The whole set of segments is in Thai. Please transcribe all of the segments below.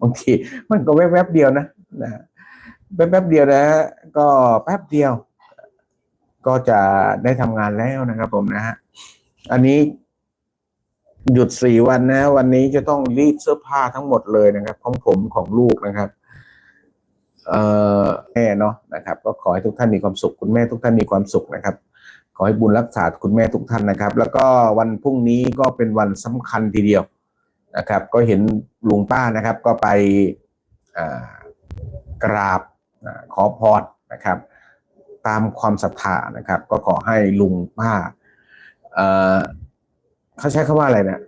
บางทีมันก็แวบๆเดียวนะนะแป๊บๆเดียวนะฮะก็แป๊บเดียว ก็จะได้ทำงานแล้วนะครับ ผมนะฮะอันนี้หยุดสี่วันนะ วันนี้จะต้องรีดเสื้อผ้าทั้งหมดเลยนะครับ ของผมของลูกนะครับ เอ่อแม่เนาะนะครับ ก็ขอให้ทุกท่านมีความสุข คุณแม่ทุกท่านมีความสุขนะครับ ขอให้บุญรักษาคุณแม่ทุกท่านนะครับ แล้วก็วันพรุ่งนี้ก็เป็นวันสำคัญทีเดียว นะครับ ก็เห็นลุงป้านะครับก็ไปกราบอขอพรนะครับ ตามความศรัทธานะครับ ก็ขอให้ลุงป้าเขาใช้คำว่าอะไรนะ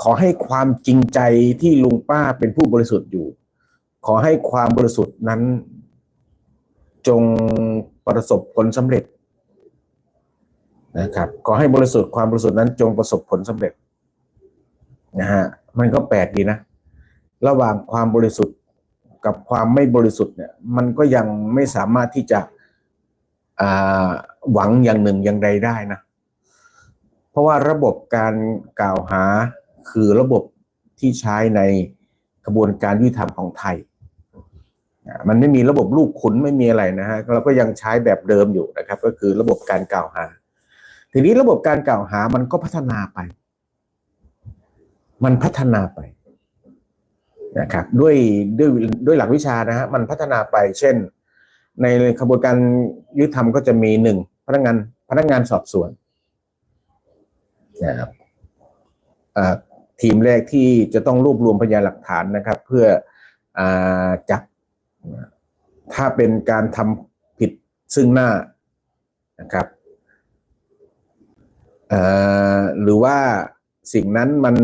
ขอให้ความจริงใจที่ลุงป้าเป็นผู้บริสุทธิ์อยู่ ขอให้ความบริสุทธิ์นั้น จงประสบผลสำเร็จนะครับ ขอให้บริสุทธิ์ความบริสุทธิ์นั้นจงประสบผลสำเร็จนะฮะ มันก็แปลกดีนะ ระหว่างความบริสุทธิ์กับความไม่บริสุทธิ์เนี่ย มันก็ยังไม่สามารถที่จะหวังอย่างหนึ่งอย่างใดได้นะ เพราะว่าระบบการกล่าวหาคือระบบที่ใช้ในกระบวนการยุติธรรมของไทย มันไม่มีระบบลูกขุนไม่มีอะไรนะฮะเราก็ยังใช้แบบเดิมอยู่นะครับ ก็คือระบบการกล่าวหา ทีนี้ระบบการกล่าวหามันก็พัฒนาไป มันพัฒนาไปนะครับด้วยด้วยด้วยหลักวิชานะฮะมันพัฒนาไปเช่น ในกระบวนการยุติธรรมก็จะมีหนึ่งพนักงานพนักงานสอบสวนนะครับทีมแรกที่จะต้องรวบรวมพยานหลักฐานนะครับ เพื่ออจับถ้าเป็นการทำผิดซึ่งหน้านะครับหรือว่า สิ่งนั้นมัน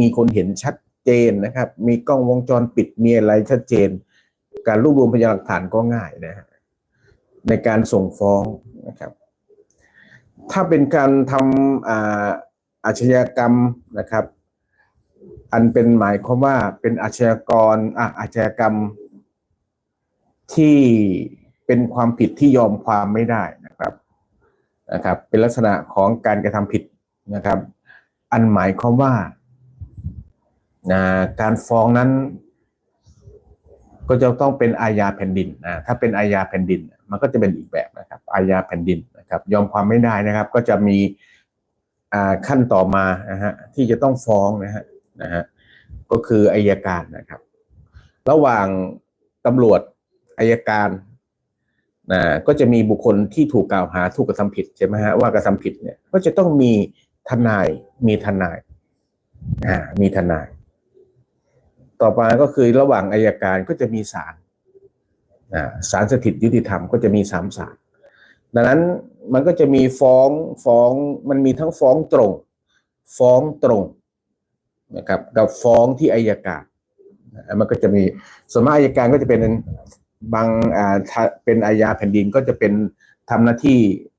มีคนเห็นชัดเจนนะครับ มีกล้องวงจรปิดมีอะไรชัดเจน การรวบรวมพยานหลักฐานก็ง่ายนะฮะในการส่งฟ้องนะครับ ถ้าเป็นการทำอาอาชญากรรมนะครับ อันเป็นหมายความว่าเป็นอาชญากรอะอาชญากรรมที่เป็นความผิดที่ยอมความไม่ได้นะครับนะครับ เป็นลักษณะของการกระทำผิดนะครับ อันหมายความว่านะการฟ้องนั้น ก็จะต้องเป็นอาญาแผ่นดินนะถ้าเป็นอาญาแผ่นดิน มันก็จะเป็นอีกแบบนะครับ อาญาแผ่นดินนะครับ ยอมความไม่ได้นะครับ ก็จะมีขั้นต่อมานะฮะที่จะต้องฟ้องนะฮะนะฮะก็คืออายการนะครับ ระหว่างตำรวจอายการนะก็จะมีบุคคลที่ถูกกล่าวหาถูกกระทำผิดใช่ไหมฮะว่ากระทำผิดเนี่ยก็จะต้องมี ทนายมีทนายอ่ามีทนาย ต่อมาก็คือระหว่างอายการก็จะมีศาลอ่าศาลสถิตยุติธรรมก็จะมีสามศาลดังนั้นมันก็จะมีฟ้องฟ้องมันมีทั้งฟ้องตรง ฟ้องตรงนะครับกับฟ้องที่อายการมันก็จะมีส่วนมากอายการก็จะเป็นบางอ่าเป็นอาญาแผ่นดินก็จะเป็นทำหน้าที่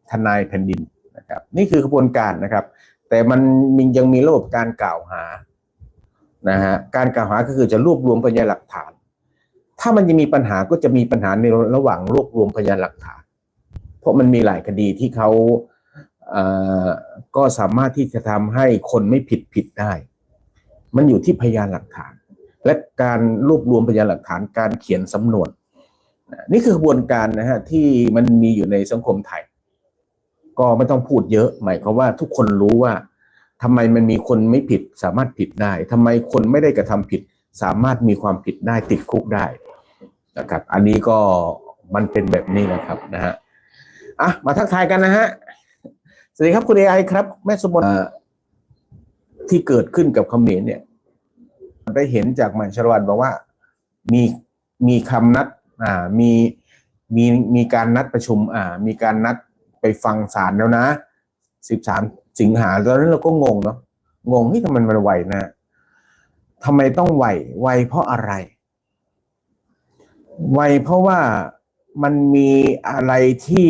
ทนายแผ่นดินนะครับ นี่คือกระบวนการนะครับ แต่มันมยังมีระบบการกล่าวหานะฮะการกล่าวหาก็คือจะรวบรวมพยานหลักฐาน ถ้ามันยังมีปัญหาก็จะมีปัญหาในระหว่างรวบรวมพยานหลักฐาน เพราะมันมีหลายคดีที่เขาเออก็สามารถที่จะทำให้คนไม่ผิดผิดได้ มันอยู่ที่พยานหลักฐาน และการรวบรวมพยานหลักฐานการเขียนสำนวน นี่คือกระบวนการนะฮะที่มันมีอยู่ในสังคมไทย ก็ไม่ต้องพูดเยอะ หมายความว่าทุกคนรู้ว่าทำไมมันมีคนไม่ผิดสามารถผิดได้ทำไมคนไม่ได้กระทำผิด สามารถมีความผิดได้ติดคุกได้นะครับ อันนี้ก็มันเป็นแบบนี้นะครับนะฮะอะมาทักทายกันนะฮะสวัสดีครับคุณเอไอครับ แม่สมบัติที่เกิดขึ้นกับเขมรเนี่ยได้เห็นจากหมันชรวันบอกว่ามีมีคำนัด อ่ามีมีมีการนัดประชุม อ่า มีการนัดไป ฟังศาลแล้วนะสิบสามสิงหาตอนนั้นเราก็งงเนาะงงที่ทำไมมันไวนะทำไมต้องไวไวเพราะอะไร ไวเพราะว่ามันมีอะไรที่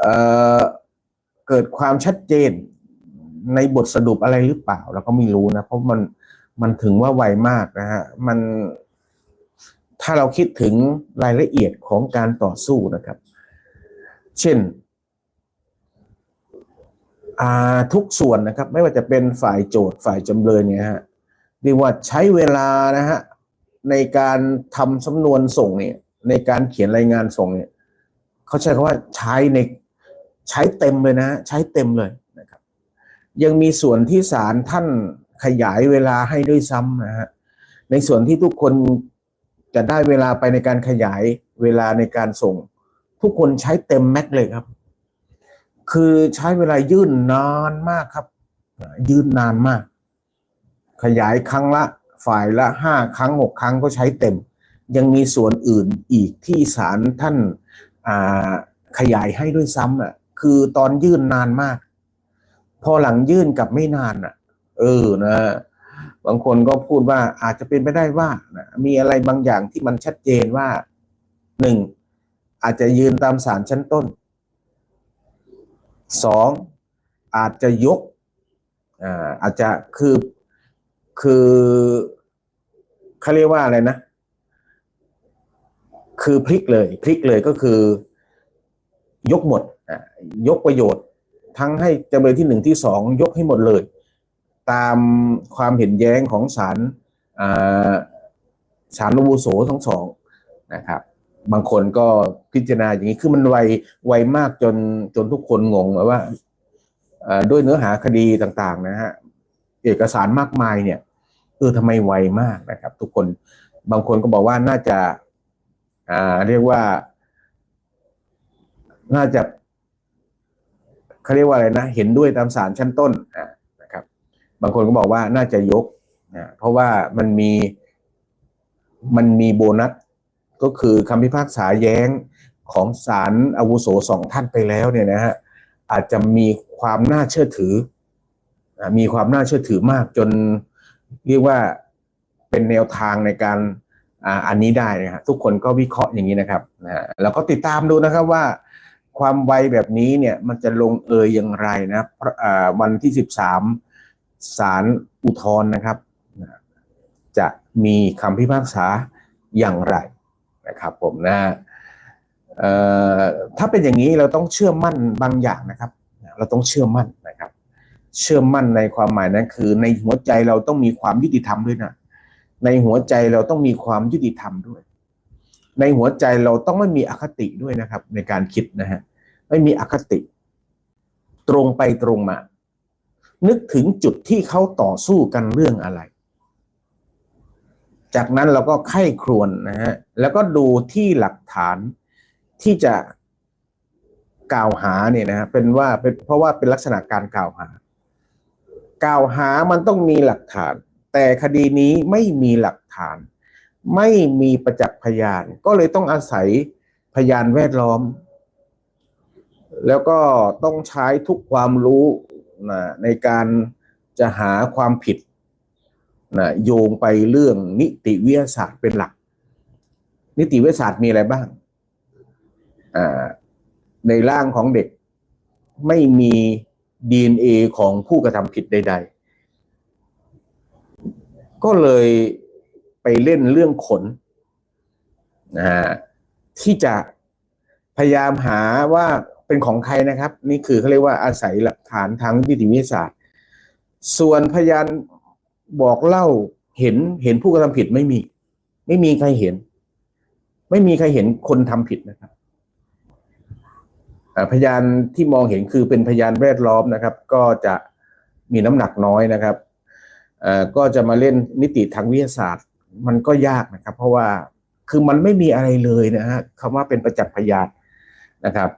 เเกิดความชัดเจนในบทสรุปอะไรหรือเปล่าเราก็ไม่รู้นะ เพราะมันมันถึงว่าไวมากนะฮะมันถ้าเราคิดถึงรายละเอียดของการต่อสู้นะครับ เช่นทุกส่วนนะครับ ไม่ว่าจะเป็นฝ่ายโจทย์ฝ่ายจำเลยเนี่ยฮะเรียกว่าใช้เวลานะฮะในการทำสำนวนส่งเนี่ยในการเขียนรายงานส่งเนี่ยเขาใช้คำว่าใช้ในใช้เต็มเลยนะ ใช้เต็มเลยนะครับ ยังมีส่วนที่ศาลท่านขยายเวลาให้ด้วยซ้ำนะฮะในส่วนที่ทุกคนจะได้เวลาไปในการขยายเวลาในการส่ง ทุกคนใช้เต็มแม็กเลยครับ คือใช้เวลายื่นนานมากครับ ยื่นนานมาก ขยายครั้งละ ฝ่ายละห้าครั้งหกครั้งก็ใช้เต็ม ยังมีส่วนอื่นอีกที่ศาลท่านาขยายให้ด้วยซ้ำอะ คือตอนยื่นนานมาก พอหลังยื่นกับไม่นานอะ เออนะบางคนก็พูดว่าอาจจะเป็นไปได้ว่านะมีอะไรบางอย่างที่มันชัดเจนว่าหนึ่ง อาจจะยืนตามศาลชั้นต้นสองอาจจะยกอ่าอาจจะคือคือเขาเรียกว่าอะไรนะ คือพลิกเลยพลิกเลยก็คือยกหมดยกประโยชน์ ทั้งให้จำเลยที่หนึ่งที่สองยกให้หมดเลย ตามความเห็นแย้งของศาลอ่าศาลอาวุโสทั้งสองนะครับ บางคนก็พิจารณาอย่างนี้คือมันไวไวมากจนจนทุกคนงงว่าอ่อด้วยเนื้อหาคดีต่างๆ นะฮะเอกสารมากมายเนี่ยเออทำไมไวมากนะครับ ทุกคนบางคนก็บอกว่าน่าจะอ่าเรียกว่า น่าจะเขาเรียกว่าอะไรนะ เห็นด้วยตามสารชั้นต้นอ่านะครับ บางคนก็บอกว่าน่าจะยกอ่าเพราะว่ามันมีมันมีโบนัส ก็คือคำพิพากษาแย้งของศาลอาวุโสสองท่านไปแล้วเนี่ยนะฮะอาจจะมีความน่าเชื่อถือ มีความน่าเชื่อถือมากจนเรียกว่าเป็นแนวทางในการอันนี้ได้นะฮะทุกคนก็วิเคราะห์อย่างนี้นะครับนะฮะแล้วก็ติดตามดูนะครับว่า ความไวแบบนี้เนี่ยมันจะลงเอยอย่างไรนะเพราะวันที่ 13ศาลอุทธรณ์นะครับ จะมีคำพิพากษาอย่างไร นะครับผมนะถ้าเป็นอย่างนี้เราต้องเชื่อมั่นบางอย่างนะครับ เราต้องเชื่อมั่นนะครับ เชื่อมั่นในความหมายนั้นคือ ในหัวใจเราต้องมีความยุติธรรมด้วยนะในหัวใจเราต้องมีความยุติธรรมด้วย ในหัวใจเราต้องไม่มีอคติด้วยนะครับ ในการคิดนะฮะไม่มีอคติ ตรงไปตรงมา นึกถึงจุดที่เขาต่อสู้กันเรื่องอะไร จากนั้นเราก็ไข้ครวนนะฮะแล้วก็ดูที่หลักฐานที่จะกล่าวหาเนี่ยนะฮะเป็นว่าเป็นเพราะว่าเป็นลักษณะการกล่าวหา กล่าวหามันต้องมีหลักฐาน แต่คดีนี้ไม่มีหลักฐาน ไม่มีประจักษ์พยาน ก็เลยต้องอาศัยพยานแวดล้อม แล้วก็ต้องใช้ทุกความรู้นะในการจะหาความผิด นะโยงไปเรื่องนิติวิทยาศาสตร์เป็นหลัก นิติวิทยาศาสตร์มีอะไรบ้างในร่างของเด็กไม่มี DNA ของผู้กระทำผิดใด ๆ ก็เลยไปเล่นเรื่องขนนะฮะที่จะพยายามหาว่าเป็นของใครนะครับ นี่คือเขาเรียกว่าอาศัยหลักฐานทางนิติวิทยาศาสตร์ ส่วนพยาน บอกเล่าเห็นเห็นผู้กระทำผิดไม่มี ไม่มีใครเห็น ไม่มีใครเห็นคนทำผิดนะครับพยานที่มองเห็นคือเป็นพยานแวดล้อมนะครับ ก็จะมีน้ำหนักน้อยนะครับก็จะมาเล่นนิติทางวิทยาศาสตร์ มันก็ยากนะครับ เพราะว่าคือมันไม่มีอะไรเลยนะฮะคำว่าเป็นประจักษ์พยานนะครับ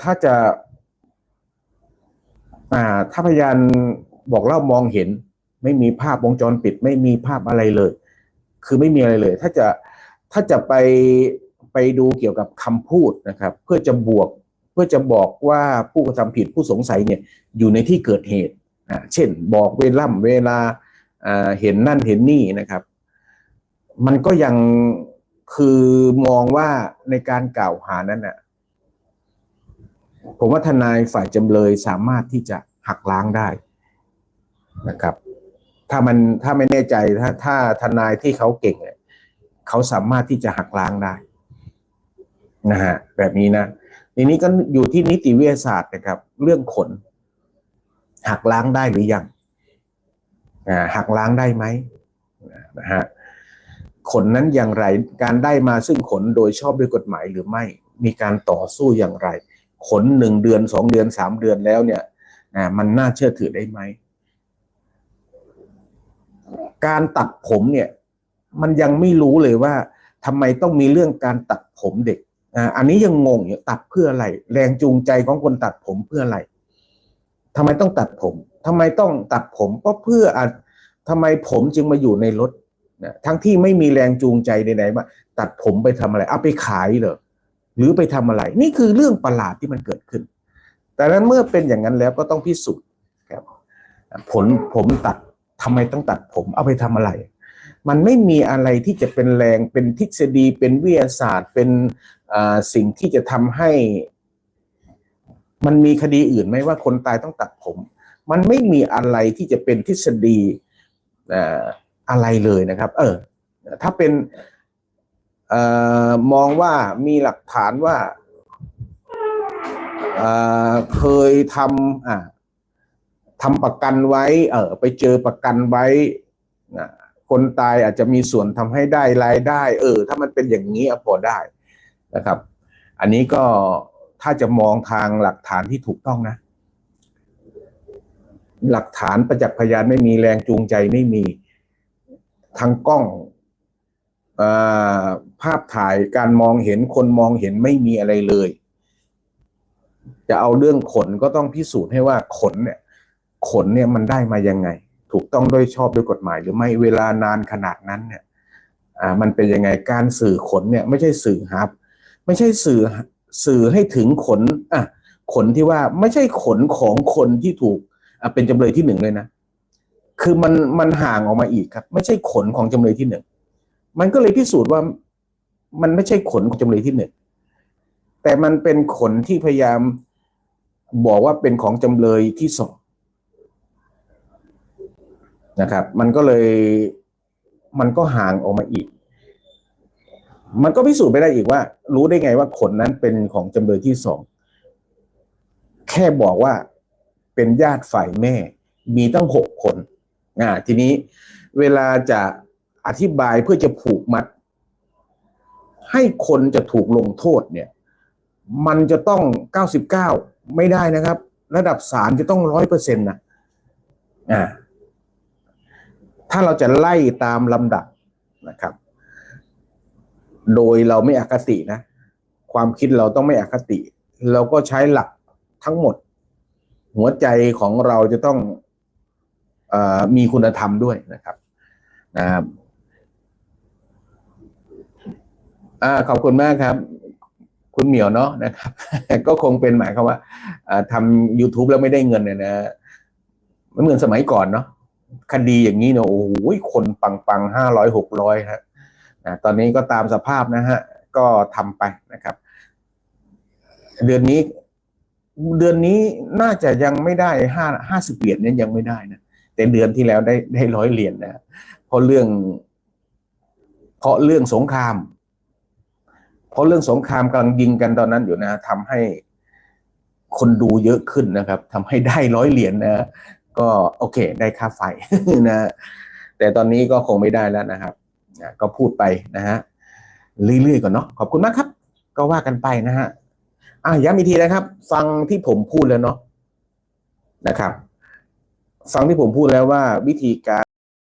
ถ้าจะถ้าพยาน บอกเล่ามองเห็น ไม่มีภาพวงจรปิด ไม่มีภาพอะไรเลย คือไม่มีอะไรเลย ถ้าจะถ้าจะไปไปดูเกี่ยวกับคำพูดนะครับ เพื่อจะบวกเพื่อจะบอกว่าผู้กระทำผิดผู้สงสัยเนี่ยอยู่ในที่เกิดเหตุอ่าเช่นบอกเวล่ำเวลาอ่าเห็นนั่นเห็นนี่นะครับ มันก็ยังคือมองว่าในการกล่าวหานั้นน่ะผมว่าทนายฝ่ายจำเลยสามารถที่จะหักล้างได้ นะครับ ถ้ามันถ้าไม่แน่ใจถ้าถ้าทนายที่เขาเก่งเนี่ยเขาสามารถที่จะหักล้างได้นะฮะแบบนี้นะทีนี้ก็อยู่ที่นิติวิทยาศาสตร์นะครับ เรื่องขน หักล้างได้หรือยังหักล้างได้ไหมนะฮะขนนั้นอย่างไร การได้มาซึ่งขนโดยชอบด้วยกฎหมายหรือไม่ มีการต่อสู้อย่างไร ขนหนึ่งเดือนสองเดือนสามเดือนแล้วเนี่ยมันน่าเชื่อถือได้ไหม การตัดผมเนี่ย มันยังไม่รู้เลยว่าทำไมต้องมีเรื่องการตัดผมเด็กอันนี้ยังงงอยู่ตัดเพื่ออะไร แรงจูงใจของคนตัดผมเพื่ออะไรทำไมต้องตัดผมทำไมต้องตัดผมก็เพื่ออะทำไมผมจึงมาอยู่ในรถนะทั้งที่ไม่มีแรงจูงใจใดๆว่าตัดผมไปทำอะไร เอาไปขายเหรอหรือไปทำอะไร นี่คือเรื่องประหลาดที่มันเกิดขึ้น แต่นั้นเมื่อเป็นอย่างนั้นแล้วก็ต้องพิสูจน์ครับผลผมตัด ทำไมต้องตัดผมเอาไปทำอะไร มันไม่มีอะไรที่จะเป็นแรงเป็นทฤษฎีเป็นวิทยาศาสตร์ เป็นสิ่งที่จะทำให้ มันมีคดีอื่นไหมว่าคนตายต้องตัดผม มันไม่มีอะไรที่จะเป็นทฤษฎีอะไรเลยนะครับ เออ ถ้าเป็นออมองว่ามีหลักฐานว่าเเคยทำอ่า ทำประกันไว้เออไปเจอประกันไว้นะคนตายอาจจะมีส่วนทำให้ได้รายได้ เออ ถ้ามันเป็นอย่างนี้พอได้นะครับ อันนี้ก็ถ้าจะมองทางหลักฐานที่ถูกต้องนะ หลักฐานประจักษ์พยานไม่มีแรงจูงใจไม่มีทางกล้องอภาพถ่ายการมองเห็นคนมองเห็นไม่มีอะไรเลย จะเอาเรื่องขนก็ต้องพิสูจน์ให้ว่าขนเนี่ย ขนเนี่ยมันได้มายังไง ถูกต้องโดยชอบด้วยกฎหมาย หรือไม่เวลานานขนาดนั้นเนี่ยอ่ามันเป็นยังไงการสื่อขนเนี่ยไม่ใช่สื่อฮับไม่ใช่สื่อสื่อให้ถึงขนอะขนที่ว่าไม่ใช่ขนของคนที่ถูกอะเป็นจำเลยที่หนึ่งเลยนะ คือมันมันห่างออกมาอีกครับ ไม่ใช่ขนของจำเลยที่หนึ่งมันก็เลยพิสูจน์ว่ามันไม่ใช่ขนของจำเลยที่หนึ่งแต่มันเป็นขนที่พยายามบอกว่าเป็นของจำเลยที่สอง นะครับ มันก็เลยมันก็ห่างออกมาอีก มันก็พิสูจน์ไม่ได้อีกว่า รู้ได้ไงว่าขนนั้นเป็นของจำเลยที่สองแค่บอกว่าเป็นญาติฝ่ายแม่ มีตั้งหกคนอ่าทีนี้เวลาจะอธิบายเพื่อจะผูกมัด ให้คนจะถูกลงโทษเนี่ย มันจะต้องเก้าสิบเก้าไม่ได้นะครับ ระดับศาลจะต้องร้อยเปอร์เซ็นต์นะอ่า ถ้าเราจะไล่ตามลำดับนะครับ โดยเราไม่อคตินะ ความคิดเราต้องไม่อคติ เราก็ใช้หลักทั้งหมด หัวใจของเราจะต้องอมีคุณธรรมด้วยนะครับนะครับอขอบคุณมากครับ คุณเหมียวเนาะนะครับ ก็คงเป็นหมายความว่าอ่าทำ YouTube แล้วไม่ได้เงินเนี่ยนะมันเหมือนสมัยก่อนเนาะ คดีอย่างนี้เนอะโอ้โหคนปังปังห้าร้อยหกร้อยฮะนะตอนนี้ก็ตามสภาพนะฮะ ก็ทำไปนะครับ เดือนนี้ เดือนนี้น่าจะยังไม่ได้ห้าห้าสิบเหรียญเนี่ยยังไม่ได้นะแต่เดือนที่แล้วได้ได้ร้อยเหรียญนะเพราะเรื่อง เพราะเรื่องสงคราม เพราะเรื่องสงครามกำลังยิงกันตอนนั้นอยู่นะทำให้คนดูเยอะขึ้นนะครับทำให้ได้ร้อยเหรียญนะ ก็โอเค ได้ค่าไฟนะ แต่ตอนนี้ก็คงไม่ได้แล้วนะครับก็พูดไปนะฮะเรื่อยๆก่อนเนาะขอบคุณมากครับ ก็ว่ากันไปนะฮะอะย้ำอีกทีนะครับ ฟังที่ผมพูดแล้วเนาะนะครับ ฟังที่ผมพูดแล้วว่าวิธีการ